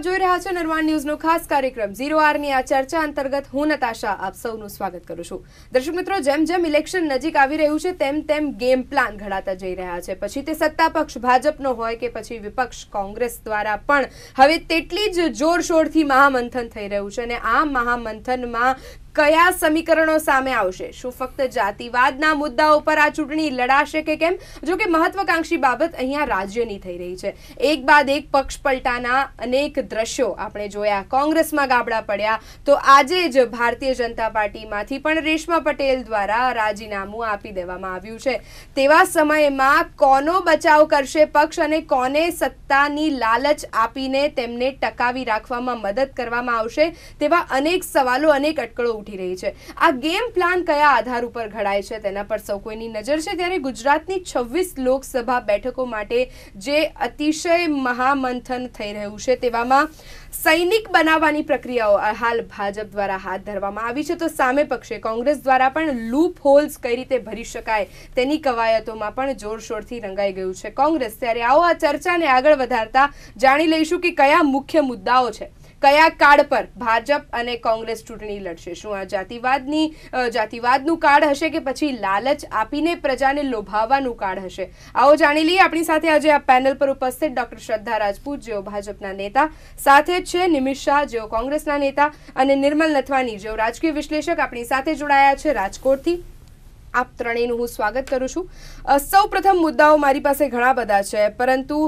આપ જોઈ રહ્યા છો નિર્માણ ન્યૂઝનો ખાસ કાર્યક્રમ ઝીરો આરની આ ચર્ચા અંતર્ગત હું નતાશા આપ સૌનું સ્વાગત કરું છું. દર્શક મિત્રો, જેમ જેમ ઇલેક્શન નજીક આવી રહ્યું છે, તેમ તેમ ગેમ પ્લાન ઘડાતા જઈ રહ્યા છે. પછી તે સત્તા પક્ષ ભાજપનો હોય કે પછી વિપક્ષ કોંગ્રેસ દ્વારા પણ. હવે તેટલી જ જોરશોરથી મહામંથન થઈ રહ્યું છે અને આ મહામંથનમાં કયા સમીકરણો સામે આવશે? શું ફક્ત જાતિવાદના મુદ્દાઓ પર આ ચૂંટણી લડાશે કે કેમ? જો કે મહત્વકાંક્ષી બાબત અહીંયા રાજ્યની થઈ રહી છે. એક બાદ એક પક્ષ પલટાના અનેક દ્રશ્યો આપણે જોયા. કોંગ્રેસમાં ગાબડા પડ્યા. તો આજે જ ભારતીય જનતા પાર્ટીમાંથી પણ રેશમા પટેલ દ્વારા રાજીનામું આપી દેવામાં આવ્યું છે. તેવા સમયમાં કોનો બચાવ કરશે પક્ષ અને કોને સત્તાની લાલચ આપીને તેમને ટકાવી રાખવામાં મદદ કરવામાં આવશે તેવા અનેક સવાલો, અનેક અટકળો ઉઠી રહી છે. આ ગેમ પ્લાન કયા આધાર ઉપર ઘડાય છે તેના પર સૌ કોઈની નજર છે. ત્યારે ગુજરાતની છવ્વીસ લોકસભા બેઠકો માટે જે અતિશય મહામંથન થઈ રહ્યું છે તેવામાં સૈનિક બનાવવાની પ્રક્રિયાઓ હાલ ભાજપ દ્વારા હાથ ધરવામાં આવી છે. તો સામે પક્ષે કોંગ્રેસ દ્વારા પણ લૂપ હોલ્સ કઈ રીતે ભરી શકાય તેની કવાયતોમાં પણ જોરશોરથી રંગાઈ ગયું છે કોંગ્રેસ. ત્યારે આવો આ ચર્ચાને આગળ વધારતા જાણી લઈશું કે કયા મુખ્ય મુદ્દાઓ છે. કયા કાર્ડ પર ભાજપ અને કોંગ્રેસ ચૂંટણી લડશે? શું આ જાતિવાદની જાતિવાદનું કાર્ડ હશે કે પછી લાલચ આપીને પ્રજાને લોભાવવાનું કાર્ડ હશે? આવો જાણી લઈએ. આપણી સાથે આજે આ પેનલ પર ઉપસ્થિત ડોક્ટર શ્રદ્ધા રાજપૂત, જેઓ ભાજપના નેતા, સાથે જ છે નિમિષ શાહ, જેઓ કોંગ્રેસના નેતા અને નિર્મલ નથવાની જેઓ રાજકીય વિશ્લેષક આપણી સાથે જોડાયા છે રાજકોટથી. આપ ત્રણેયનું હું સ્વાગત કરું છું. સૌ પ્રથમ મુદ્દાઓ મારી પાસે ઘણા બધા છે, પરંતુ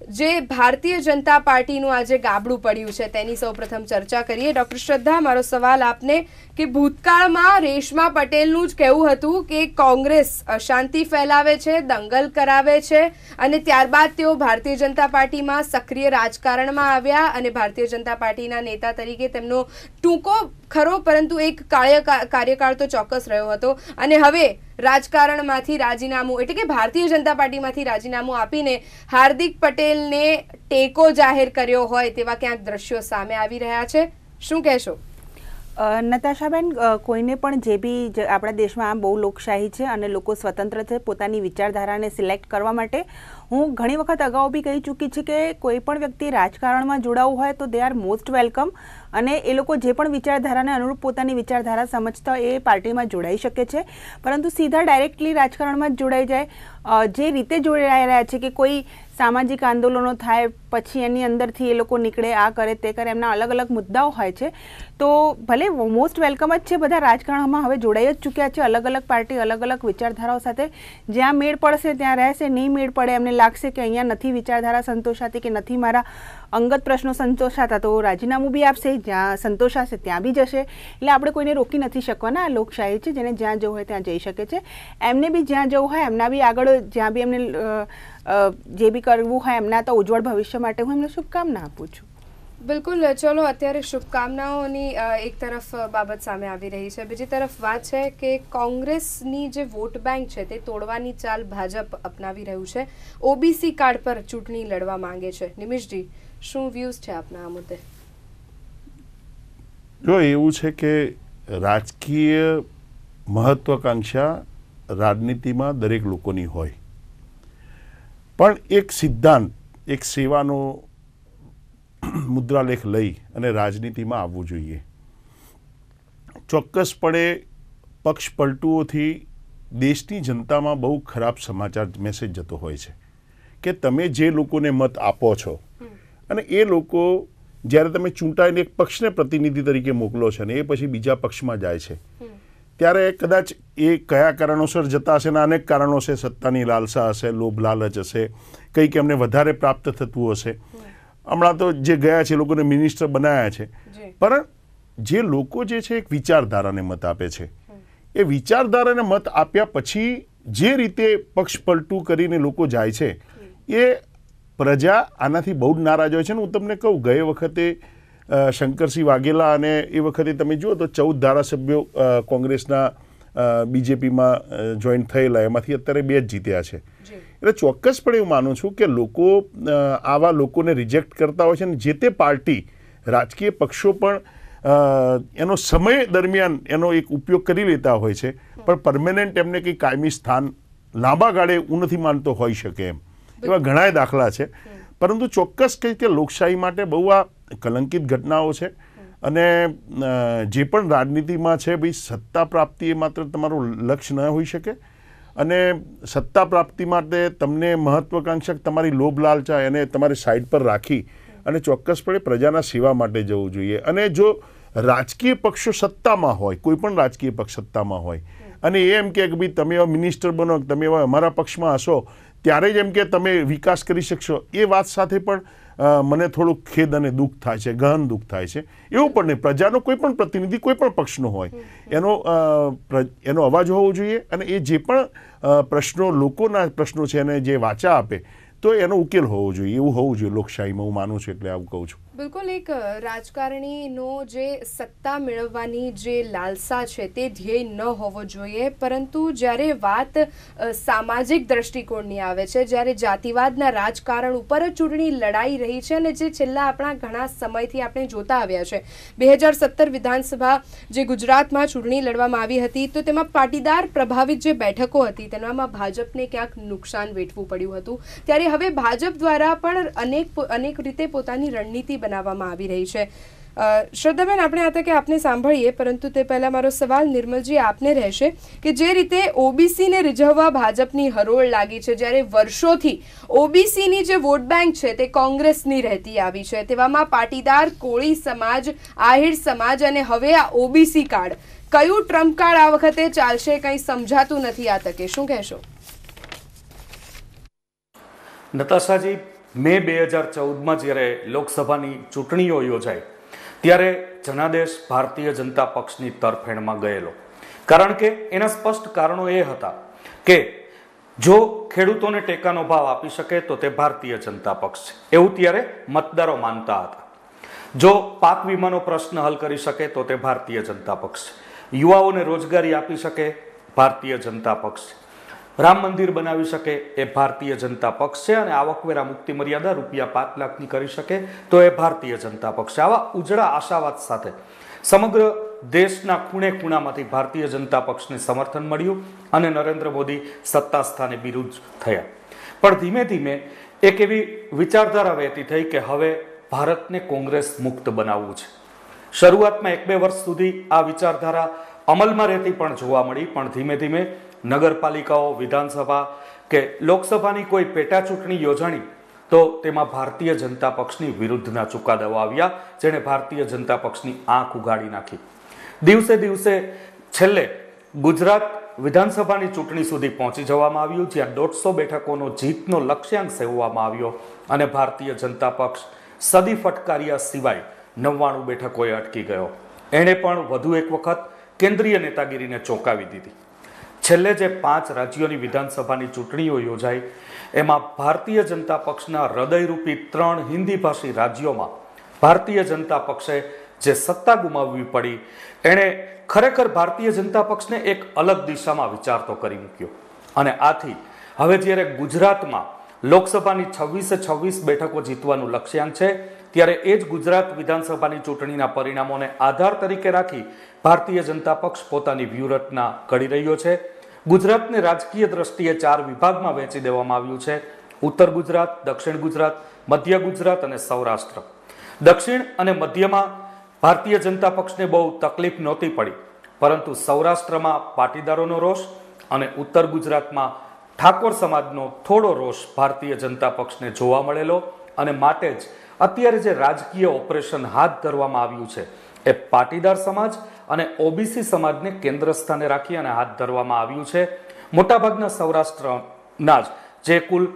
જે ભારતીય જનતા પાર્ટીનું આજે ગાબડું પડ્યું છે, તેની સૌપ્રથમ ચર્ચા કરીએ. ડોક્ટર શ્રદ્ધા, મારો સવાલ આપને કે ભૂતકાળમાં રેશમા પટેલનું જ કહેવું હતું કે કોંગ્રેસ અશાંતિ ફેલાવે છે, દંગલ કરાવે છે અને ત્યારબાદ તેઓ ભારતીય જનતા પાર્ટીમાં સક્રિય રાજકારણમાં આવ્યા અને ભારતીય જનતા પાર્ટીના નેતા તરીકે તેમનો ટૂંકો ખરો, પરંતુ એક કાર્યકાળ તો ચોક્કસ રહ્યો હતો. અને હવે રાજકારણમાંથી રાજીનામું, એટલે કે ભારતીય જનતા પાર્ટીમાંથી રાજીનામું આપીને હાર્દિક પટેલને ટેકો જાહેર કર્યો હોય તેવા ક્યાંક દ્રશ્યો સામે આવી રહ્યા છે. શું કહેશો? નતાશાબેન કોઈને પણ જે બી આપણા દેશમાં બહુ લોકશાહી છે અને લોકો સ્વતંત્ર છે, પોતાની વિચારધારાને સિલેક્ટ કરવા માટે, હું ઘણી વખત અગાઉ બી કહી ચૂકી છે કે કોઈ પણ વ્યક્તિ રાજકારણમાં જોડાવું હોય તો દે આર મોસ્ટ વેલકમ અને એ લોકો જે પણ વિચારધારાને અનુરૂપ પોતાની વિચારધારા સમજતા એ પાર્ટીમાં જોડાઈ શકે છે. પરંતુ સીધા ડાયરેક્ટલી રાજકારણમાં જ જોડાઈ જાય. જે રીતે જોડાઈ રહ્યા છે કે કોઈ સામાજિક આંદોલનો થાય, પછી એની અંદરથી એ લોકો નીકળે, આ કરે, તે કરે, એમના અલગ અલગ મુદ્દાઓ હોય છે. તો ભલે મોસ્ટ વેલકમ જ છે બધા રાજકારણમાં, હવે જોડાઈ જ ચૂક્યા છે અલગ અલગ પાર્ટી, અલગ અલગ વિચારધારાઓ સાથે. જ્યાં મેળ પડશે, ત્યાં રહેશે, નહીં મેળ પડે, એમને લાગશે કે અહીંયા નથી વિચારધારા સંતોષાતી કે નથી મારા અંગત પ્રશ્નો સંતોષાતા, તો રાજીનામું બી આપશે, જ્યાં સંતોષાશે, ત્યાં બી જશે. એટલે આપણે કોઈને રોકી નથી શકવાના આ લોકશાહી છે, જેને જ્યાં જવું હોય ત્યાં જઈ શકે છે. એમને બી જ્યાં જવું હોય, એમના બી આગળ જ્યાં બી એમને જે બી કરવું હોય એમના તો ઉજ્જવળ ભવિષ્ય માટે હું એમને શુભકામના આપું છું. બિલકુલ ચલો અત્યારે શુભકામનાઓની એક તરફ બાબત સામે આવી રહી છે. બીજી તરફ વાત છે કે કોંગ્રેસની જે વોટ બેંક છે તે તોડવાની ચાલ ભાજપ અપનાવી રહ્યું છે. ઓબીસી કાર્ડ પર ચૂંટણી લડવા માંગે છે. નિમિષજી શું વ્યૂઝ છે આપના આ મુદ્દે? જો એવું છે કે રાજકીય મહત્વાકાંક્ષા રાજનીતિમાં દરેક લોકોની હોય. પણ એક સિદ્ધાંત એક સેવાનો મુદ્રાલેખ લઈ અને રાજનીતિમાં આવવું જોઈએ. ચોક્કસપણે પક્ષ પલટુઓથી દેશની જનતામાં બહુ ખરાબ સમાચાર મેસેજ જતો હોય છે કે તમે જે લોકોને મત આપો છો અને એ લોકો જ્યારે તમે ચૂંટાઈને એક પક્ષને પ્રતિનિધિ તરીકે મોકલો છો ને એ પછી બીજા પક્ષમાં જાય છે. ત્યારે કદાચ એ કયા કારણોસર જતા હશે ને અનેક કારણો છે સત્તાની લાલસા હશે લોભ લાલચ હશે કંઈક એમને વધારે પ્રાપ્ત થતું હશે. હમણાં તો જે ગયા છે લોકોને મિનિસ્ટર બનાવ્યા છે. પણ જે લોકો જે છે એક વિચારધારાને મત આપે છે. એ વિચારધારાને મત આપ્યા પછી જે રીતે પક્ષ પલટું કરીને લોકો જાય છે એ પ્રજા આનાથી બહુ જ નારાજ હોય છે ને હું તમને કહું ગયે વખતે શંકરસિંહ વાઘેલા અને એ વખતે તમે જુઓ તો ચૌદ ધારાસભ્યો કોંગ્રેસના બીજેપીમાં જોઈન થયેલા. એમાંથી અત્યારે બે જ જીત્યા છે. એટલે ચોક્કસપણે હું માનું છું કે લોકો આવા લોકોને રિજેક્ટ કરતા હોય છે અને જે તે પાર્ટી રાજકીય પક્ષો પણ એનો સમય દરમિયાન એનો એક ઉપયોગ કરી લેતા હોય છે. પણ પરમેનન્ટ એમને કંઈ કાયમી સ્થાન લાંબા ગાળે હું નથી માનતો હોઈ શકે એમ. એવા ઘણા દાખલા છે. પરંતુ ચોક્કસ કઈ કે લોકશાહી માટે બહુ આ કલંકિત ઘટનાઓ છે. અને જે પણ રાજનીતિમાં છે ભાઈ સત્તા પ્રાપ્તિ એ માત્ર તમારું લક્ષ્ય ન હોઈ શકે. અને સત્તા પ્રાપ્તિ માટે તમને મહત્વકાંક્ષક તમારી લોભ લાલચા એને તમારી સાઈડ પર રાખી અને ચોક્કસપણે પ્રજાના સેવા માટે જવું જોઈએ. અને જો રાજકીય પક્ષો સત્તામાં હોય, કોઈ પણ રાજકીય પક્ષ સત્તામાં હોય, અને એમ કે ભાઈ તમે એવા મિનિસ્ટર બનો તમે એવા અમારા પક્ષમાં હશો ત્યારે જ એમ કે તમે વિકાસ કરી શકશો. એ વાત સાથે પણ મને થોડુંક ખેદ અને દુઃખ થાય છે, ગહન દુઃખ થાય છે. એવું પણ નહીં. પ્રજાનો કોઈ પણ પ્રતિનિધિ, કોઈ પણ પક્ષનો હોય. એનો એનો અવાજ હોવો જોઈએ અને એ જે પણ પ્રશ્નો, લોકોના પ્રશ્નો છે એને જે વાચા આપે, તો એનો ઉકેલ હોવો જોઈએ. એવું હોવું જોઈએ લોકશાહીમાં, હું માનું છું, એટલે આવું કહું છું. બિલકુલ એક રાજકારણીનો જે સત્તા મેળવવાની જે લાલસા છે તે ધ્યેય ન હોવો જોઈએ. પરંતુ જ્યારે વાત સામાજિક દ્રષ્ટિકોણની આવે છે, જ્યારે જાતિવાદના રાજકારણ ઉપર જ ચૂંટણી લડાઈ રહી છે અને જે છેલ્લા આપણા ઘણા સમયથી આપણે જોતા આવ્યા છે. બે હજાર સત્તર વિધાનસભા જે ગુજરાતમાં ચૂંટણી લડવામાં આવી હતી, તો તેમાં પાટીદાર પ્રભાવિત જે બેઠકો હતી, તેનામાં ભાજપને ક્યાંક નુકસાન વેઠવું પડ્યું હતું. ત્યારે હવે ભાજપ દ્વારા પણ અનેક અનેક રીતે પોતાની રણનીતિ બનાવવામાં આવી રહી છે. શ્રદ્ધાબેન, આપણે આ તકે આપને સાંભળીએ, પરંતુ તે પહેલાં મારો સવાલ નિર્મલજી આપને રહેશે કે જે રીતે ઓબીસીને રીઝવવા ભાજપની હરોળ લાગી છે, જ્યારે વર્ષોથી ઓબીસીની જે વોટ બેંક છે તે કોંગ્રેસની રહેતી આવી છે. તેવામાં પાટીદાર, કોળી સમાજ, આહિર સમાજ અને હવે આ ઓબીસી કાર્ડ કયું ટ્રમ્પ કાર્ડ આ વખતે ચાલશે કંઈ સમજાતું નથી આ તકે? શું કહેશો? નતાશાજી મે બે હજાર ચૌદમાં જ્યારે લોકસભાની ચૂંટણીઓ યોજાઈ, ત્યારે જનાદેશ ભારતીય જનતા પક્ષની તરફેણમાં ગયેલો. કારણ કે એના સ્પષ્ટ કારણો એ હતા કે જો ખેડૂતોને ટેકાનો ભાવ આપી શકે તો તે ભારતીય જનતા પક્ષ છે. એવું ત્યારે મતદારો માનતા હતા. જો પાક વીમાનો પ્રશ્ન હલ કરી શકે તો તે ભારતીય જનતા પક્ષ યુવાઓને રોજગારી આપી શકે ભારતીય જનતા પક્ષ છે. રામ મંદિર બનાવી શકે એ ભારતીય જનતા પક્ષ છે અને આવકવેરા મુક્તિ મર્યાદા રૂપિયા પાંચ લાખની કરી શકે તો એ ભારતીય જનતા પક્ષ. છે આવા ઉજળા આશાવાદ સાથે સમગ્ર દેશના ખૂણે ખૂણામાંથી ભારતીય જનતા પક્ષને સમર્થન મળ્યું અને નરેન્દ્ર મોદી સત્તા સ્થાને બિરુદ થયા. પણ ધીમે ધીમે એક એવી વિચારધારા વહેતી થઈ કે હવે ભારતને કોંગ્રેસ મુક્ત બનાવવું છે. શરૂઆતમાં એક બે વર્ષ સુધી આ વિચારધારા અમલમાં રહેતી પણ જોવા મળી, પણ ધીમે ધીમે નગરપાલિકાઓ, વિધાનસભા કે લોકસભાની કોઈ પેટા ચૂંટણી યોજાણી, તો તેમાં ભારતીય જનતા પક્ષની વિરુદ્ધના ચુકાદાઓ આવ્યા, જેણે ભારતીય જનતા પક્ષની આંખ ઉગાડી નાખી. દિવસે દિવસે છેલ્લે ગુજરાત વિધાનસભાની ચૂંટણી સુધી પહોંચી જવામાં આવ્યું, જ્યાં દોઢસો બેઠકોનો જીતનો લક્ષ્યાંક સેવવામાં આવ્યો અને ભારતીય જનતા પક્ષ સદી ફટકાર્યા સિવાય નવ્વાણું બેઠકોએ અટકી ગયો. એણે પણ વધુ એક વખત કેન્દ્રીય નેતાગીરીને ચોંકાવી દીધી. છેલ્લે જે પાંચ રાજ્યોની વિધાનસભાની ચૂંટણીઓ યોજાઈ, એમાં ભારતીય જનતા પક્ષના હૃદયરૂપી ત્રણ હિન્દી ભાષી રાજ્યોમાં ભારતીય જનતા પક્ષે જે સત્તા ગુમાવવી પડી, એણે ખરેખર ભારતીય જનતા પક્ષને એક અલગ દિશામાં વિચારતો કરી મૂક્યો. અને આથી હવે જ્યારે ગુજરાતમાં લોકસભાની છવ્વીસે છવ્વીસ બેઠકો જીતવાનું લક્ષ્યાંક છે, ત્યારે એ જ ગુજરાત વિધાનસભાની ચૂંટણીના પરિણામોને આધાર તરીકે રાખી ભારતીય જનતા પક્ષ પોતાની વ્યૂહરચના ઘડી રહ્યો છે. ગુજરાતને રાજકીય દ્રષ્ટિએ ચાર વિભાગમાં વહેંચી દેવામાં આવ્યું છે. ઉત્તર ગુજરાત, દક્ષિણ ગુજરાત, મધ્ય ગુજરાત અને સૌરાષ્ટ્ર. દક્ષિણ અને મધ્યમાં ભારતીય જનતા પક્ષને બહુ તકલીફ નહોતી પડી, પરંતુ સૌરાષ્ટ્રમાં પાટીદારોનો રોષ અને ઉત્તર ગુજરાતમાં ઠાકોર સમાજનો થોડો રોષ ભારતીય જનતા પક્ષને જોવા મળેલો અને માટે જ અત્યારે જે રાજકીય ઓપરેશન હાથ ધરવામાં આવ્યું છે, એ પાટીદાર સમાજ અને ઓબીસી સમાજને કેન્દ્ર સ્થાને રાખી અને હાથ ધરવામાં આવ્યું છે. મોટાભાગના સૌરાષ્ટ્રના જ, જે કુલ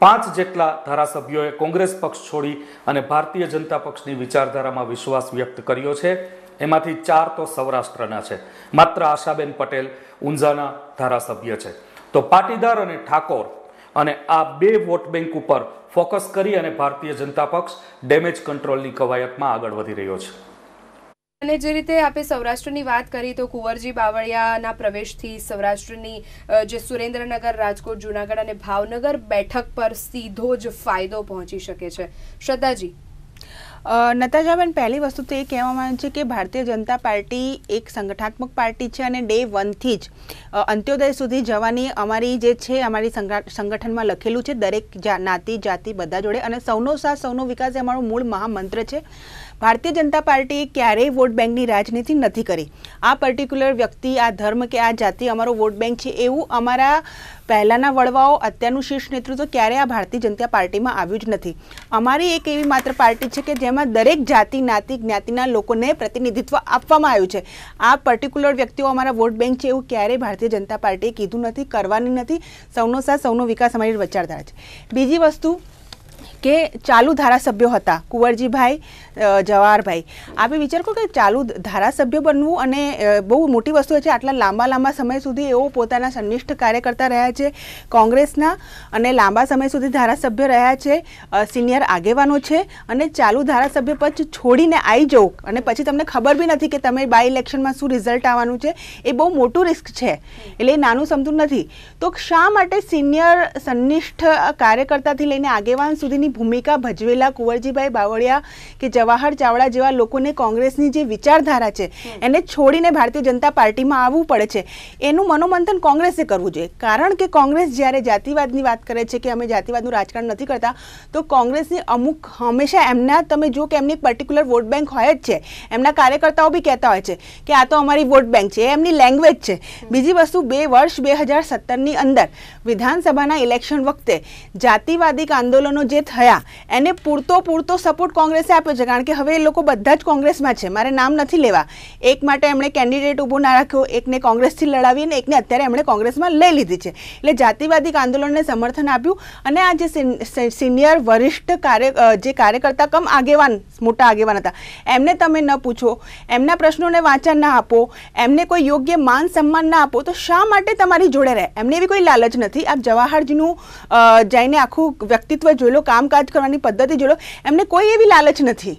પાંચ જેટલા ધારાસભ્યોએ કોંગ્રેસ પક્ષ છોડી અને ભારતીય જનતા પક્ષની વિચારધારામાં વિશ્વાસ વ્યક્ત કર્યો છે. એમાંથી ચાર તો સૌરાષ્ટ્રના છે. માત્ર આશાબેન પટેલ ઊંઝાના ધારાસભ્ય છે. તો પાટીદાર અને ઠાકોર અને આ બે વોટ બેંક ઉપર ફોકસ કરી અને ભારતીય જનતા પક્ષ ડેમેજ કંટ્રોલની કવાયતમાં આગળ વધી રહ્યો છે. અને જે રીતે આપે સૌરાષ્ટ્રની વાત કરી તો કુંવરજી બાવળિયાના પ્રવેશથી સૌરાષ્ટ્રની જે સુરેન્દ્રનગર, રાજકોટ, જુનાગઢ અને ભાવનગર બેઠક પર સીધો જ ફાયદો પહોંચી શકે છે. શ્રદ્ધાજી. અ, નતાશાબેન પહેલી વસ્તુ તો એ કહેવામાં આવે છે કે ભારતીય જનતા પાર્ટી એક સંગઠનાત્મક પાર્ટી છે અને ડે વનથી જ અંત્યોદય સુધી જવાની અમારી જે છે અમારી સંગઠનમાં લખેલું છે દરેક જ્ઞાતિ જાતિ બધા જોડે અને સૌનો સાથ સૌનો વિકાસ એ અમારો મૂળ મહામંત્ર છે. ભારતીય જનતા પાર્ટીએ ક્યારેય વોટ બેંકની રાજનીતિ નથી કરી. આ પર્ટિક્યુલર વ્યક્તિ આ ધર્મ કે આ જાતિ અમારો વોટ બેંક છે એવું અમારા પહેલાંના વડવાઓ અત્યારનું શીર્ષ નેતૃત્વ ક્યારેય આ ભારતીય જનતા પાર્ટીમાં આવ્યું જ નથી. અમારી એક એવી માત્ર પાર્ટી છે કે જેમાં દરેક જાતિ જ્ઞાતિ જ્ઞાતિના લોકોને પ્રતિનિધિત્વ આપવામાં આવ્યું છે. આ પર્ટિક્યુલર વ્યક્તિઓ અમારા વોટ બેંક છે એવું ક્યારેય ભારતીય જનતા પાર્ટીએ કીધું નથી, કરવાની નથી. સૌનો સાથ, સૌનો વિકાસ અમારી વિચારધારા છે. બીજી વસ્તુ કે ચાલુ ધારાસભ્યો હતા, કુંવરજીભાઈ જવાહરભાઈ. આપે વિચાર કરો કે ચાલુ ધારાસભ્ય બનવું અને બહુ મોટી વસ્તુ છે, આટલા લાંબા લાંબા સમય સુધી એઓ પોતાના સંનિષ્ઠ કાર્યકર્તા રહ્યા છે, કોંગ્રેસના અને લાંબા સમય સુધી ધારાસભ્ય રહ્યા છે સિનિયર આગેવાનો છે અને ચાલુ ધારાસભ્ય પદ છોડીને આવી જવું. અને પછી તમને ખબર બી નથી કે તમે બાય ઇલેક્શનમાં શું રિઝલ્ટ આવવાનું છે, એ બહુ મોટું રિસ્ક છે. એટલે એ નાનું સમતું નથી. તો શા માટે સિનિયર સંનિષ્ઠ કાર્યકર્તાથી લઈને આગેવાન સુધીની ભૂમિકા ભજવેલા કુંવરજીભાઈ બાવળિયા કે જવાહર ચાવડા જેવા લોકોને કોંગ્રેસની જે વિચારધારા છે એને છોડીને ભારતીય જનતા પાર્ટીમાં આવવું પડે છે. એનું મનોમંથન કોંગ્રેસે કરવું જોઈએ. કારણ કે કોંગ્રેસ જ્યારે જાતિવાદની વાત કરે છે કે અમે જાતિવાદનું રાજકારણ નથી કરતા તો કોંગ્રેસની અમુક હંમેશા એમના તમે જો કે એમની પર્ટિક્યુલર વોટ બેંક હોય જ છે. એમના કાર્યકર્તાઓ બી કહેતા હોય છે કે આ તો અમારી વોટ બેંક છે એ એમની લેંગ્વેજ છે. બીજી વસ્તુ બે વર્ષ બે હજાર સત્તરની અંદર વિધાનસભાના ઇલેક્શન વખતે જાતિવાદિક આંદોલનો જે થયા એને પૂરતો પૂરતો સપોર્ટ કોંગ્રેસે આપ્યો છે. કારણ કે હવે એ લોકો બધા જ કોંગ્રેસમાં છે. મારે નામ નથી લેવા. એક માટે એમણે કેન્ડિડેટ ઊભો ના રાખ્યો. એકને કોંગ્રેસથી લડાવી અને એકને અત્યારે એમણે કોંગ્રેસમાં લઈ લીધી છે. એટલે જાતિવાદી આંદોલનને સમર્થન આપ્યું અને આ જે સિનિયર વરિષ્ઠ કાર્ય જે કાર્યકર્તા કમ આગેવાન, મોટા આગેવાન હતા, એમને તમે ન પૂછો. એમના પ્રશ્નોને વાંચન ના આપો. એમને કોઈ યોગ્ય માન સન્માન ના આપો તો શા માટે તમારી જોડે રહે? એમને એવી કોઈ લાલચ નથી. આપ જવાહરજીનું જઈને આખું વ્યક્તિત્વ જોઈ લો કામકાજ કરવાની પદ્ધતિ જોડો, એમને કોઈ એવી લાલચ નથી.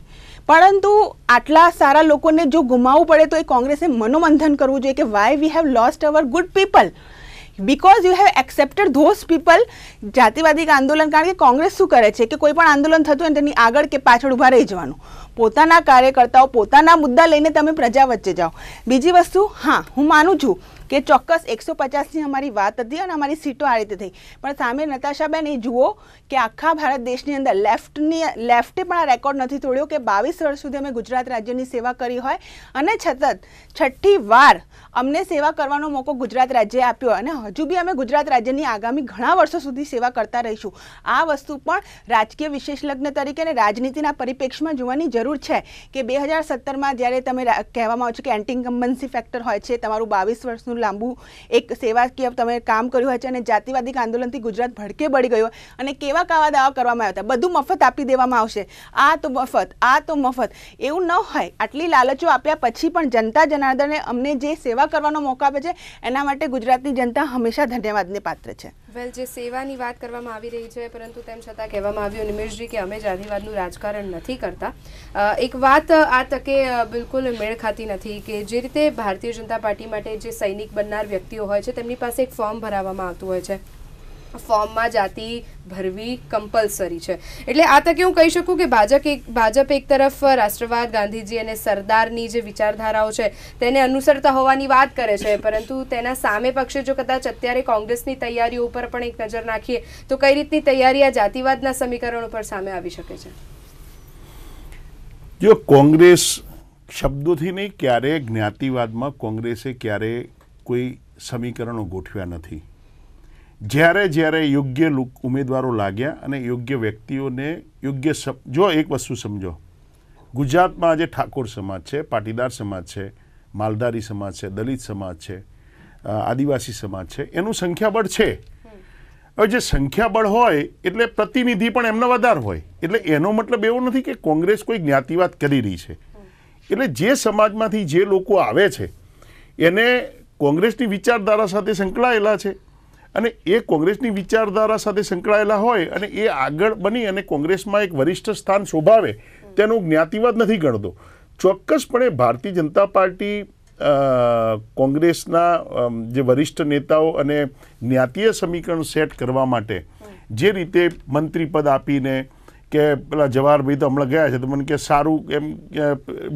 પરંતુ આટલા સારા લોકોને જો ગુમાવવું પડે તો એ કોંગ્રેસે મનોમંથન કરવું જોઈએ કે why we have lost our good people because you have accepted those people જાતિવાદી આંદોલન, કારણ કે કોંગ્રેસ શું કરે છે? કે કોઈ પણ આંદોલન થતું હોય તેની આગળ કે પાછળ ઊભા રહી જવાનું. પોતાના કાર્યકર્તાઓ, પોતાના મુદ્દા લઈને તમે પ્રજા વચ્ચે જાઓ. બીજી વસ્તુ, હા, હું માનું છું કે ચોક્કસ એકસો પચાસની અમારી વાત હતી અને અમારી સીટો આ રીતે થઈ. પણ સામે નતાશાબેન, એ જુઓ કે આખા ભારત દેશની અંદર લેફ્ટની, લેફ્ટે પણ આ રેકોર્ડ નથી તોડ્યો કે બાવીસ વર્ષ સુધી અમે ગુજરાત રાજ્યની સેવા કરી હોય. અને છતાં છઠ્ઠી વાર અમને સેવા કરવાનો મોકો ગુજરાત રાજ્યએ આપ્યો અને હજુ બી અમે ગુજરાત રાજ્યની આગામી ઘણા વર્ષો સુધી સેવા કરતા રહીશું. આ વસ્તુ પણ રાજકીય વિશેષ લગ્ન તરીકે અને રાજનીતિના પરિપ્રેક્ષમાં જોવાની જરૂર છે કે બે હજાર સત્તરમાં જ્યારે તમે કહેવામાં આવે છે કે એન્ટી ઇન્કમ્બન્સી ફેક્ટર હોય છે, તમારું બાવીસ વર્ષનું લાંબુ એક સેવાકીય તમે કામ કર્યું હોય છે અને જાતિવાદી આંદોલનથી ગુજરાત ભડકે બળી ગયું અને કેવા કાવા દાવા કરવામાં આવ્યા હતા? બધું મફત આપી દેવામાં આવશે. આ તો મફત, આ તો મફત. એવું ન હોય. આટલી લાલચો આપ્યા પછી પણ જનતા જનાર્દને અમને જે સેવા કરવાનો મોકો આપે છે, એના માટે ગુજરાતની જનતા હંમેશા ધન્યવાદને પાત્ર છે. વેલ જે સેવાની વાત કરવામાં આવી રહી છે, પરંતુ તેમ છતાં કહેવામાં આવ્યું, નિમેશજી, કે અમે જાતિવાદનું રાજકારણ નથી કરતા. એક વાત આ તકે બિલકુલ મેળ ખાતી નથી કે જે રીતે ભારતીય જનતા પાર્ટી માટે જે સૈનિક બનનાર વ્યક્તિઓ હોય છે, તેમની પાસે એક ફોર્મ ભરાવવામાં આવતું હોય છે. ફોર્મમાં જાતિ ભરવી કમ્પલસરી છે. એટલે આ તકે હું કહી શકું કે ભાજપ એક ભાજપ એક તરફ રાષ્ટ્રવાદ, ગાંધીજી અને સરદારની જે વિચારધારાઓ છે તેને અનુસરતા હોવાની વાત કરે છે. પરંતુ તેના સામે પક્ષે જો કદાચ અત્યારે કોંગ્રેસની તૈયારીઓ ઉપર પણ એક નજર નાખીએ, તો કઈ રીતની તૈયારી આ જાતિવાદના સમીકરણો પર સામે આવી શકે છે? જો કોંગ્રેસ શબ્દોથી નહીં ક્યારે જ્ઞાતિવાદમાં કોંગ્રેસે ક્યારે કોઈ સમીકરણો ગોઠવ્યા નથી. જ્યારે જ્યારે યોગ્ય ઉમેદવારો લાગ્યા અને યોગ્ય વ્યક્તિઓને યોગ્ય જો એક વસ્તુ સમજો, ગુજરાતમાં આજે ઠાકોર સમાજ છે, પાટીદાર સમાજ છે, માલધારી સમાજ છે, દલિત સમાજ છે આદિવાસી સમાજ છે, એનું સંખ્યાબળ છે. હવે જે સંખ્યાબળ હોય, એટલે પ્રતિનિધિ પણ એમના વધારે હોય. એટલે એનો મતલબ એવો નથી કે કોંગ્રેસ કોઈ જ્ઞાતિવાદ કરી રહી છે. એટલે જે સમાજમાંથી જે લોકો આવે છે, એને કોંગ્રેસની વિચારધારા સાથે સંકળાયેલા છે. અને એ કોંગ્રેસની વિચારધારા સાથે સંકળાયેલા હોય અને એ આગળ બની અને કોંગ્રેસમાં એક વરિષ્ઠ સ્થાન શોભાવે, તેનો જ્ઞાતિવાદ નથી ગણતો ચોક્કસપણે ભારતીય જનતા પાર્ટી કોંગ્રેસના જે વરિષ્ઠ નેતાઓ અને જ્ઞાતીય સમીકરણ સેટ કરવા માટે જે રીતે મંત્રી પદ આપીને કે પેલા જવાહરભાઈ તો હમણાં ગયા છે તો મને કે સારું એમ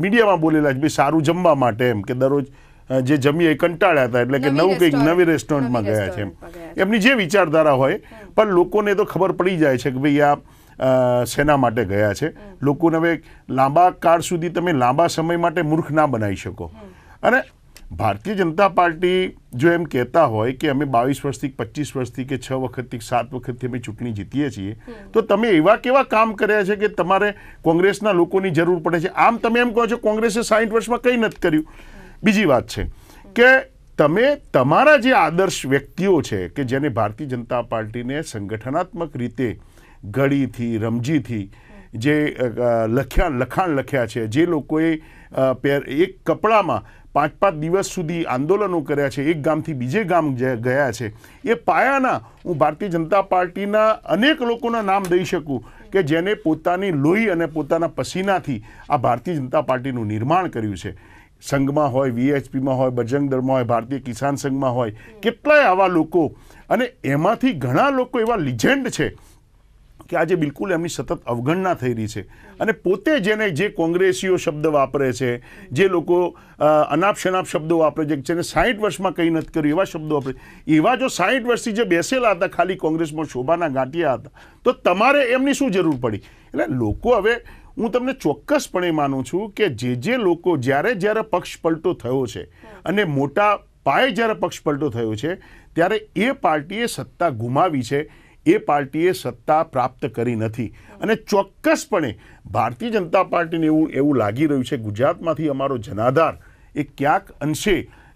મીડિયામાં બોલેલા છે, ભાઈ સારું જમવા માટે એમ, કે દરરોજ જે જમીએ એ કંટાળ્યા હતા એટલે કે નવી કંઈક નવી રેસ્ટોરન્ટમાં ગયા છે. એમની જે વિચારધારા હોય પણ લોકોને તો ખબર પડી જાય છે કે ભાઈ આ સેના માટે ગયા છે. લોકોને હવે લાંબા કાળ સુધી તમે લાંબા સમય માટે મૂર્ખ ના બનાવી શકો. અને ભારતીય જનતા પાર્ટી જો એમ કહેતા હોય કે અમે બાવીસ વર્ષથી પચીસ વર્ષથી કે છ વખતથી સાત વખતથી અમે ચૂંટણી જીતીએ છીએ તો તમે એવા કેવા કામ કર્યા છે કે તમારે કોંગ્રેસના લોકોની જરૂર પડે છે? આમ તમે એમ કહો છો કોંગ્રેસે સાઠ વર્ષમાં કંઈ નથી કર્યું. બીજી વાત છે કે તમે તમારા જે આદર્શ વ્યક્તિઓ છે કે જેને ભારતીય જનતા પાર્ટીને સંગઠનાત્મક રીતે ઘડીથી રમજીથી જે લખ્યા, લખાણ લખ્યા છે, જે લોકોએ એક કપડામાં પાંચ પાંચ દિવસ સુધી આંદોલનો કર્યા છે, એક ગામથી બીજે ગામ ગયા છે, એ પાયાના હું ભારતીય જનતા પાર્ટીના અનેક લોકોના નામ દઈ શકું કે જેને પોતાની લોહી અને પોતાના પસીનાથી આ ભારતીય જનતા પાર્ટીનું નિર્માણ કર્યું છે. સંઘમાં હોય, વીએચપીમાં હોય, બજરંગ દળમાં હોય, ભારતીય કિસાન સંઘમાં હોય, કેટલાય આવા લોકો અને એમાંથી ઘણા લોકો એવા લિજેન્ડ છે કે આજે બિલકુલ એમની સતત અવગણના થઈ રહી છે. અને પોતે જેને જે કોંગ્રેસીઓ શબ્દ વાપરે છે, જે લોકો અનાપ શનાપ શબ્દો વાપરે છે, જેને સાહીઠ વર્ષમાં કંઈ નથી કર્યું, એવા શબ્દો વાપરે એવા જો સાહીઠ વર્ષથી જે બેસેલા હતા, ખાલી કોંગ્રેસમાં શોભાના ગાંઠિયા હતા, તો તમારે એમની શું જરૂર પડી? એટલે લોકો હવે હું તમને ચોક્કસપણે માનું છું કે જે જે લોકો જ્યારે જ્યારે પક્ષ પલટો થયો છે અને મોટા પાયે જ્યારે પક્ષ પલટો થયો છે ત્યારે એ પાર્ટીએ સત્તા ગુમાવી છે એ પાર્ટીએ સત્તા પ્રાપ્ત કરી નથી. અને ચોક્કસપણે ભારતીય જનતા પાર્ટીને એવું એવું લાગી રહ્યું છે ગુજરાતમાંથી અમારો જનાધાર એ ક્યાંક અંશે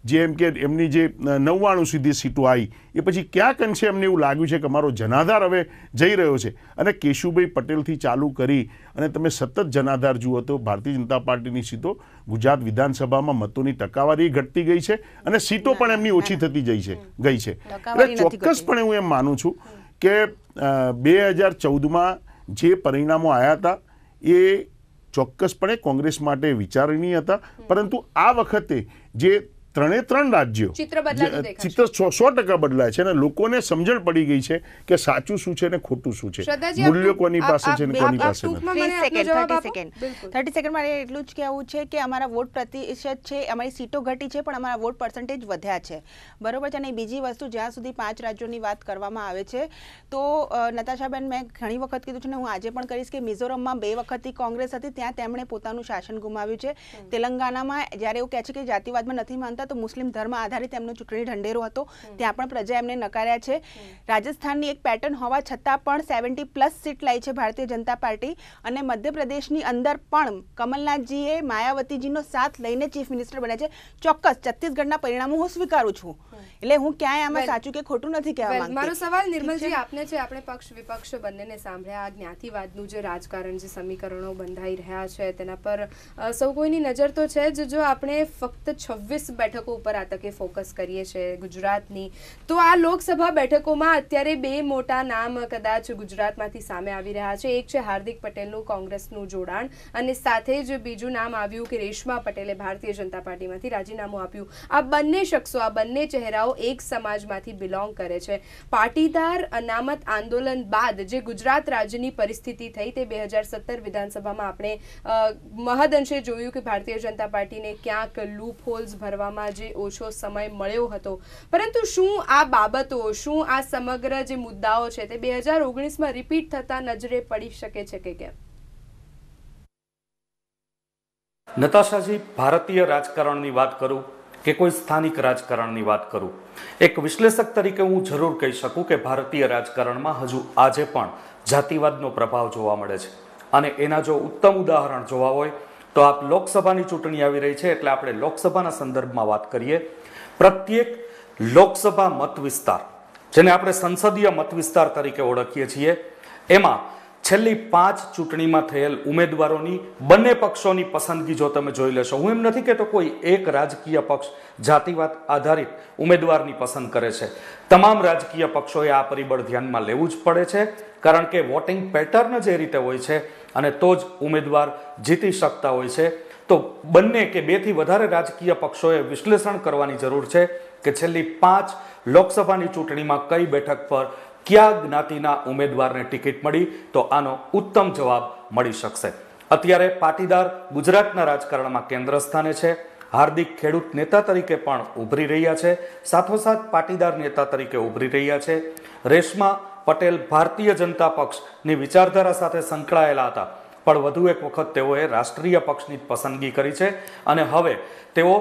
જે એમ કે એમની જે નવ્વાણું સુધી સીટો આવી એ પછી ક્યાંક અંશે એમને એવું લાગ્યું છે કે અમારો જનાધાર હવે જઈ રહ્યો છે. અને કેશુભાઈ પટેલથી ચાલુ કરી અને તમે સતત જનાધાર જુઓ તો ભારતીય જનતા પાર્ટીની સીટો ગુજરાત વિધાનસભામાં મતોની ટકાવારી ઘટતી ગઈ છે અને સીટો પણ એમની ઓછી થતી જઈ છે ગઈ છે. એટલે ચોક્કસપણે હું એમ માનું છું કે બે હજાર ચૌદમાં જે પરિણામો આવ્યા હતા એ ચોક્કસપણે કોંગ્રેસ માટે વિચારણીય હતા. પરંતુ આ વખતે જે ત્રણે ત્રણ રાજ્યો. ચિત્ર સો ટકા બદલાય છે અને લોકોને સમજણ પડી ગઈ છે કે સાચું શું છે ને ખોટું શું છે. મૂલ્યો કોની પાસે છે ને કોની પાસે નથી. ટૂંકમાં મને આપનો 30 જવાબ સેકન્ડ આપો. 30 સેકન્ડ. બિલકુલ. 30 સેકન્ડ મારે એટલું જ કહેવું છે કે અમારા વોટ પ્રતિશત છે અમારી સીટો ઘટી છે પણ અમારા વોટ પર્સન્ટેજ વધ્યા છે. બરોબર છે? અને બીજી વસ્તુ જ્યાં સુધી પાંચ રાજ્યોની વાત કરવામાં આવે છે તો નતાશાબેન મેં ઘણી વખત કીધું છે ને હું આજે પણ કહીશ કે મિઝોરમમાં બે વખતથી કોંગ્રેસ હતી ત્યાં તેમણે પોતાનું શાસન ગુમાવ્યું છે. તેલંગાનામાં જ્યારે એવું કહે છે કે જાતિવાદમાં નથી માનતા તો મુસ્લિમ ધર્મ આધારિત એમનો ચૂંટણી ઢંઢેરો હતો. ત્યાં પણ પ્રજા એમને નકાર્યા છે. રાજસ્થાનની એક પેટર્ન હોવા છતાં પણ સેવન્ટી પ્લસ સીટ લાવી છે ભારતીય જનતા પાર્ટી અને મધ્યપ્રદેશની અંદર પણ કમલનાથજીએ માયાવતીજીનો સાથ લઈને ચીફ મિનિસ્ટર બન્યા છે. ચોક્કસ છત્તીસગઢના પરિણામો હું સ્વીકારું છું. એટલે હું ક્યાંય આમાં સાચું કે ખોટું નથી કહેવા માંગતી. મારો સવાલ નિર્મલજી આપને છે આપણે પક્ષ વિપક્ષ બંનેને સાંભળ્યા આ જ્ઞાતિવાદનું જે રાજકારણ જે સમીકરણો બંધાઈ રહ્યા છે તેના પર સૌ કોઈની નજર તો છે જ જો આપણે ફક્ત છવ્વીસ બેઠકો ઉપર આ તકે ફોકસ કરીએ છીએ ગુજરાતની. તો આ લોકસભા બેઠકોમાં અત્યારે બે મોટા નામ કદાચ ગુજરાતમાંથી સામે આવી રહ્યા છે. એક છે હાર્દિક પટેલનું કોંગ્રેસનું જોડાણ અને સાથે જ બીજું નામ આવ્યું કે રેશમા પટેલે ભારતીય જનતા પાર્ટીમાંથી રાજીનામું આપ્યું. આ બંને શખ્સો, આ બંને ચહેરાઓ એક સમાજમાંથી બિલોંગ કરે છે. પાટીદાર અનામત આંદોલન બાદ જે ગુજરાત રાજ્યની પરિસ્થિતિ થઈ તે બે હજાર સત્તર વિધાનસભામાં આપણે મહદ મહદઅંશે જોયું કે ભારતીય જનતા પાર્ટીને ક્યાંક લૂપ હોલ્સ ભરવામાં જે ઓછો સમય મળ્યો હતો. પરંતુ શું આ બાબતો, શું આ સમગ્ર જે મુદ્દાઓ છે તે બે હજાર ઓગણીસમાં રિપીટ થતા નજરે પડી શકે છે કે કેમ? નતાશાજી, ભારતીય રાજકારણની વાત કરું કે કોઈ સ્થાનિક રાજકારણની વાત કરું? એક વિશ્લેષક તરીકે હું જરૂર કહી શકું કે ભારતીય રાજકારણમાં હજુ આજે પણ જાતિવાદનો પ્રભાવ જોવા મળે છે. અને એના જો ઉત્તમ ઉદાહરણ જોવા હોય તો આપ લોકસભાની ચૂંટણી આવી રહી છે એટલે આપણે લોકસભાના સંદર્ભમાં વાત કરીએ. પ્રત્યેક લોકસભા મત વિસ્તાર જેને આપણે સંસદીય મત વિસ્તાર તરીકે ઓળખીએ છીએ, એમાં છેલ્લી પાંચ ચૂંટણીમાં થયેલ ઉમેદવારોની બંને પક્ષોની પસંદગી જો તમે જોઈ લેશો. હું એમ નથી કહેતો કોઈ એક રાજકીય પક્ષ જાતિવાદ આધારિત ઉમેદવારની પસંદ કરે છે. તમામ રાજકીય પક્ષોએ આ પરિબળ ધ્યાનમાં લેવું જ પડે છે, કારણ કે વોટિંગ પેટર્ન જે રીતે હોય છે અને તો જ ઉમેદવાર જીતી શકતા હોય છે. તો બંને કે બેથી વધારે રાજકીય પક્ષોએ વિશ્લેષણ કરવાની જરૂર છે કે છેલ્લી પાંચ લોકસભાની ચૂંટણીમાં કઈ બેઠક પર કયા જ્ઞાતિના ઉમેદવારને ટિકિટ મળી, તો આનો ઉત્તમ જવાબ મળી શકશે. અત્યારે પાટીદાર ગુજરાતના રાજકારણમાં કેન્દ્ર સ્થાને છે. હાર્દિક ખેડૂત નેતા તરીકે પણ ઉભરી રહ્યા છે. સાથોસાથ પાટીદાર નેતા તરીકે ઉભરી રહ્યા છે. રેશમા પટેલ ભારતીય જનતા પક્ષની વિચારધારા સાથે સંકળાયેલા હતા. પણ વધુ એક વખત તેઓએ રાષ્ટ્રીય પક્ષની પસંદગી કરી છે અને હવે તેઓ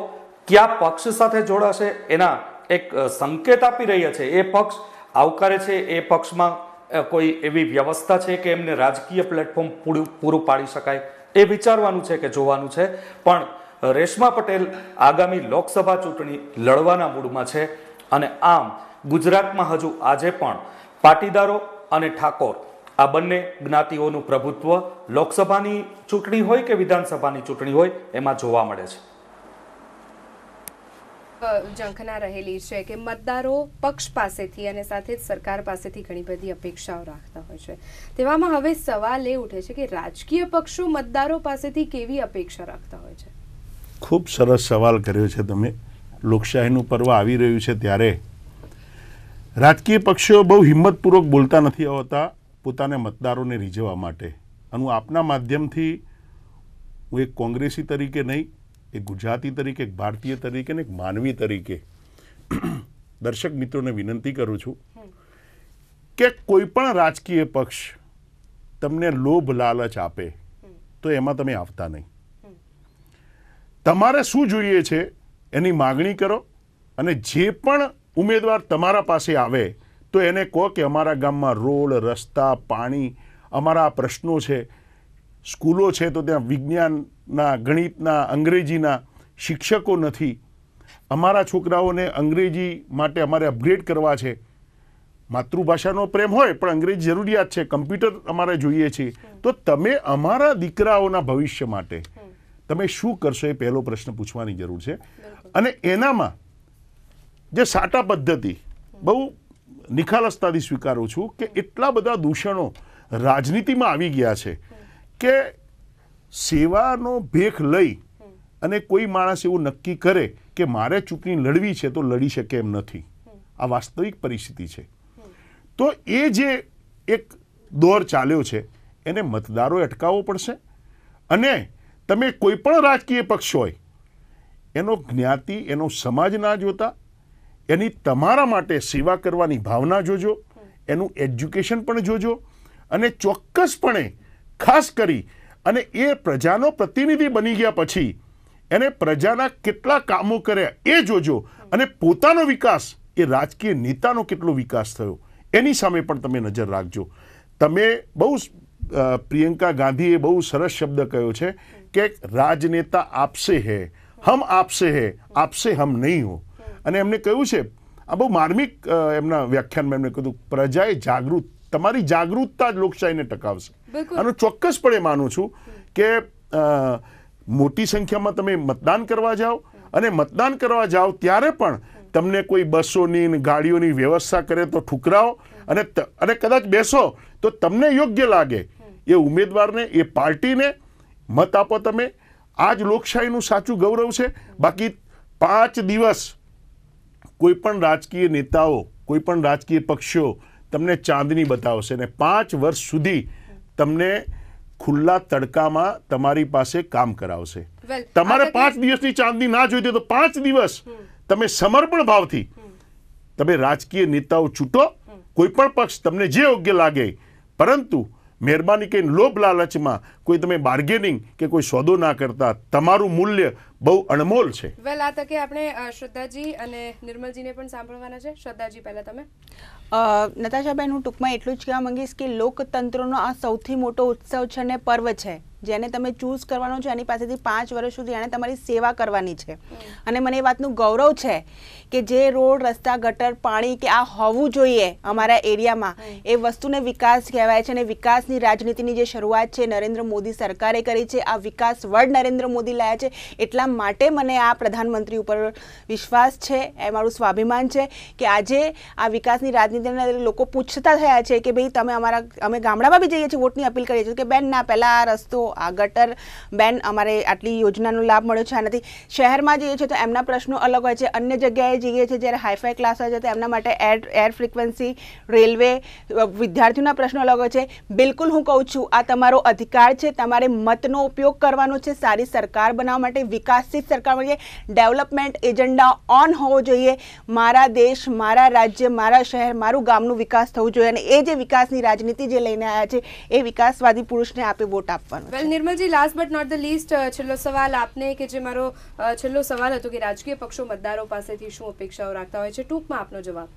કયા પક્ષ સાથે જોડાશે એના એક સંકેત આપી રહ્યા છે. એ પક્ષ આવકારે છે, એ પક્ષમાં કોઈ એવી વ્યવસ્થા છે કે એમને રાજકીય પ્લેટફોર્મ પૂરું પૂરું પાડી શકાય? એ વિચારવાનું છે કે જોવાનું છે. પણ રેશમા પટેલ આગામી લોકસભા ચૂંટણી લડવાના મૂડમાં છે અને આમ ગુજરાતમાં હજુ આજે પણ પાટીદારો અને ઠાકોર આ બંને જ્ઞાતિઓનું પ્રભુત્વ લોકસભાની ચૂંટણી હોય કે વિધાનસભાની ચૂંટણી હોય એમાં જોવા મળે છે. ઝંખના રહેલી છે કે મતદારો પક્ષ પાસેથી અને સાથે જ સરકાર પાસેથી ઘણી બધી અપેક્ષાઓ રાખતા હોય છે. તેવામાં હવે સવાલ એ ઉઠે છે કે રાજકીય પક્ષો મતદારો પાસેથી કેવી અપેક્ષા રાખતા હોય છે? ખૂબ સરસ સવાલ કર્યો છે તમે. લોકશાહીનું પર્વ આવી રહ્યું છે ત્યારે રાજકીય પક્ષો બહુ હિંમતપૂર્વક બોલતા નથી આવતા પોતાના મતદારોને રીઝવવા માટે. અને હું આપના માધ્યમથી હું એક કોંગ્રેસી તરીકે નહીં, એક ગુજરાતી તરીકે, એક ભારતીય તરીકે ને એક માનવી તરીકે દર્શક મિત્રોને વિનંતી કરું છું કે કોઈ પણ રાજકીય પક્ષ તમને લોભ લાલચ આપે તો એમાં તમે આવતા નહીં. તમારે શું જોઈએ છે એની માગણી કરો અને જે પણ ઉમેદવાર તમારા પાસે આવે તો એને કહો કે અમારા ગામમાં રોડ રસ્તા પાણી અમારા પ્રશ્નો છે. સ્કૂલો છે તો ત્યાં વિજ્ઞાનના ગણિતના અંગ્રેજીના શિક્ષકો નથી. અમારા છોકરાઓને અંગ્રેજી માટે અમારે અપગ્રેડ કરવા છે. માતૃભાષાનો પ્રેમ હોય પણ અંગ્રેજી જરૂરિયાત છે. કમ્પ્યુટર અમારે જોઈએ છે. તો તમે અમારા દીકરાઓના ભવિષ્ય માટે તમે શું કરશો એ પહેલો પ્રશ્ન પૂછવાની જરૂર છે. અને એનામાં જે સાટા પદ્ધતિ, બહુ નિખાલસતાથી સ્વીકારું છું કે એટલા બધા દૂષણો રાજનીતિમાં આવી ગયા છે કે સેવાનો ભેખ લઈ અને કોઈ માણસ એવું નક્કી કરે કે મારે ચૂંટણી લડવી છે તો લડી શકે એમ નથી. આ વાસ્તવિક પરિસ્થિતિ છે. તો એ જે એક દોર ચાલ્યો છે, એને મતદારોએ અટકાવવો પડશે અને તમે કોઈ પણ રાજકીય પક્ષ હોય, એનો જ્ઞાતિ, એનો સમાજ ના જોતા એની તમારા માટે સેવા કરવાની ભાવના જોજો, એનું એજ્યુકેશન પણ જોજો, અને ચોક્કસપણે ખાસ કરી, અને એ પ્રજાનો પ્રતિનિધિ બની ગયા પછી, એને પ્રજાના કેટલા કામો કર્યા એ જોજો, અને પોતાનો વિકાસ, એ રાજકીય નેતાનો કેટલો વિકાસ થયો, એની સામે પણ તમે નજર રાખજો. તમે બહુ પ્રિયંકા ગાંધીએ બહુ સરસ શબ્દ કહ્યો છે કે, રાજનેતા આપસે હે, હમ આપસે હે, આપસે હમ નહીં હો. અને એમને કહ્યું છે આ બહુ માર્મિક એમના વ્યાખ્યાનમાં એમને કહ્યું પ્રજાએ જાગૃત તમારી જાગૃતતા જ લોકશાહીને ટકાવશે. અને આનું ચોક્કસપણે માનું છું કે મોટી સંખ્યામાં તમે મતદાન કરવા જાઓ અને મતદાન કરવા જાઓ ત્યારે પણ તમને કોઈ બસોની ને ગાડીઓની વ્યવસ્થા કરે તો ઠુકરાવો અને અને કદાચ બેસો તો તમને યોગ્ય લાગે. એ ઉમેદવારને એ પાર્ટીને મત આપો તમે. આ જ લોકશાહીનું સાચું ગૌરવ છે. બાકી પાંચ દિવસ કોઈ પણ રાજકીય નેતાઓ કોઈ પણ રાજકીય પક્ષો તમને ચાંદની બતાવશે અને પાંચ વર્ષ સુધી તમને ખુલ્લા તડકામાં તમારી પાસે કામ કરાવશે. તમારે પાંચ દિવસની ચાંદની ના જોઈતી તો પાંચ દિવસ તમે સમર્પણ ભાવથી તમે રાજકીય નેતાઓ છૂટો કોઈ પણ પક્ષ તમને જે યોગ્ય લાગે પરંતુ મહેરબાની કે લોભ લાલચમાં કોઈ તમે બાર્ગેનિંગ કે કોઈ સોદો ના કરતા તમારું મૂલ્ય બહુ અણમોલ છે. વેલ આ તકે આપણે શ્રદ્ધાજી અને નિર્મલજીને પણ સાંભળવાના છે. શ્રદ્ધાજી પહેલા તમે. અ, નતાશાબેન હું ટૂંકમાં એટલું જ કહેવા માંગીશ કે લોકતંત્રનો આ સૌથી મોટો ઉત્સવ છે અને પર્વ છે. જેને તમે ચૂઝ કરવાનો છે એની પાસેથી પાંચ વર્ષ સુધી એણે તમારી સેવા કરવાની છે. અને મને એ વાતનું ગૌરવ છે કે જે રોડ રસ્તા ગટર પાણી કે આ હોવું જોઈએ અમારા એરિયામાં એ વસ્તુને વિકાસ કહેવાય છે અને વિકાસની રાજનીતિની જે શરૂઆત છે નરેન્દ્ર મોદી સરકારે કરી છે આ વિકાસ વર્ડ નરેન્દ્ર મોદી લાયા છે એટલા માટે મને આ પ્રધાનમંત્રી ઉપર વિશ્વાસ છે એ મારું સ્વાભિમાન છે કે આજે આ વિકાસની રાજનીતિના લોકો પૂછતા થયા છે કે ભાઈ તમે અમારા અમે ગામડામાં બી જઈએ છીએ વોટની અપીલ કરીએ છીએ કે બેન ના પહેલાં આ રસ્તો આ ગટર બેન અમારે આટલી યોજનાનો લાભ મળ્યો છે. આનાથી શહેરમાં જઈએ છીએ તો એમના પ્રશ્નો અલગ હોય છે. અન્ય જગ્યાએ જઈએ છીએ જ્યારે હાઈફાઈ ક્લાસ હોય છે તો એમના માટે એર એર ફ્રિકવન્સી, રેલવે વિદ્યાર્થીઓના પ્રશ્નો અલગ હોય છે. બિલકુલ હું કહું છું, આ તમારો અધિકાર છે. તમારે મતનો ઉપયોગ કરવાનો છે. સારી સરકાર બનાવવા માટે વિકાસિત સરકાર મળીએ ડેવલપમેન્ટ એજન્ડા ઓન હોવો જોઈએ. મારા દેશ, મારા રાજ્ય, મારા શહેર, મારું ગામનું વિકાસ થવું જોઈએ. અને એ જે વિકાસની રાજનીતિ જે લઈને આવ્યા છે, એ વિકાસવાદી પુરુષને આપે વોટ આપવાનો. Well Nirmalji last but not the least છેલ્લો સવાલ આપને કે જે મારો છેલ્લો સવાલ હતો કે રાજકીય પક્ષો મતદારો પાસેથી શું અપેક્ષાઓ રાખતા હોય છે? ટૂંકમાં આપનો જવાબ.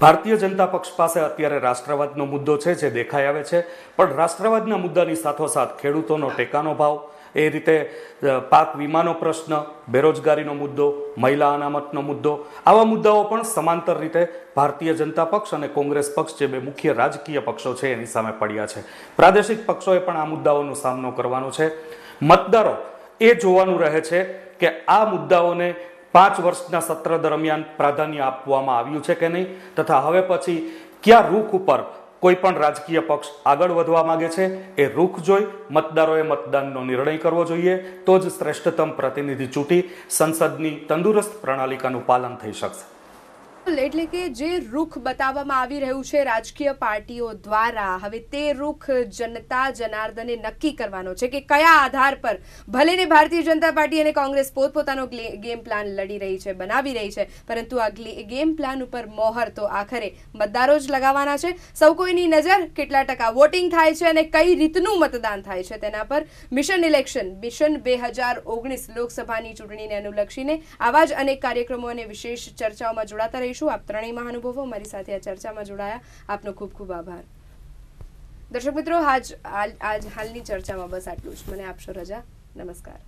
ભારતીય જનતા પક્ષ પાસે અત્યારે રાષ્ટ્રવાદનો મુદ્દો છે, જે દેખાઈ આવે છે. પણ રાષ્ટ્રવાદના મુદ્દાની સાથોસાથ ખેડૂતોનો ટેકાનો ભાવ એ રીતે પાક વીમાનો પ્રશ્ન, બેરોજગારીનો મુદ્દો, મહિલા અનામતનો મુદ્દો, આવા મુદ્દાઓ પણ સમાંતર રીતે ભારતીય જનતા પક્ષ અને કોંગ્રેસ પક્ષ જે બે મુખ્ય રાજકીય પક્ષો છે એની સામે પડ્યા છે. પ્રાદેશિક પક્ષોએ પણ આ મુદ્દાઓનો સામનો કરવાનો છે. મતદારો એ જોવાનું રહે છે કે આ મુદ્દાઓને પાંચ વર્ષના સત્ર દરમિયાન પ્રાધાન્ય આપવામાં આવ્યું છે કે નહીં? તથા હવે પછી કયા રૂખ ઉપર કોઈ પણ રાજકીય પક્ષ આગળ વધવા માંગે છે, એ રૂખ જોઈ મતદારોએ મતદાનનો નિર્ણય કરવો જોઈએ. તો જ શ્રેષ્ઠતમ પ્રતિનિધિ ચૂંટી સંસદની તંદુરસ્ત પ્રણાલિકાનું પાલન થઈ શકશે. એટલે કે જે રૂખ બતાવવામાં આવી રહ્યું છે રાજકીય પાર્ટીઓ દ્વારા. હવે તે રૂખ જનતા જનાર્દને નક્કી કરવાનો છે કે કયા આધાર પર ભલે ને ભારતીય જનતા પાર્ટી અને કોંગ્રેસ પોતપોતાનો ગેમ પ્લાન લડી રહી છે, બનાવી રહી છે, પરંતુ આ ગેમ પ્લાન ઉપર મોહર તો આખરે મતદારો જ લગાવવાના છે. સૌ કોઈની નજર કેટલા ટકા વોટિંગ થાય છે અને કઈ રીતનું મતદાન થાય છે તેના પર મિશન ઇલેક્શન, મિશન બે હજાર ઓગણીસ લોકસભાની ચૂંટણીને અનુલક્ષીને આવા જ અનેક કાર્યક્રમો અને વિશેષ ચર્ચાઓમાં જોડાતા રહીશું. કરીશું આપ ત્રણેય મહાનુભવો અમારી સાથે આ ચર્ચામાં જોડાયા. આપનો ખૂબ ખૂબ આભાર. દર્શક મિત્રો, આજ આજ હાલની ચર્ચામાં બસ આટલું જ. મને આપશો રજા. નમસ્કાર.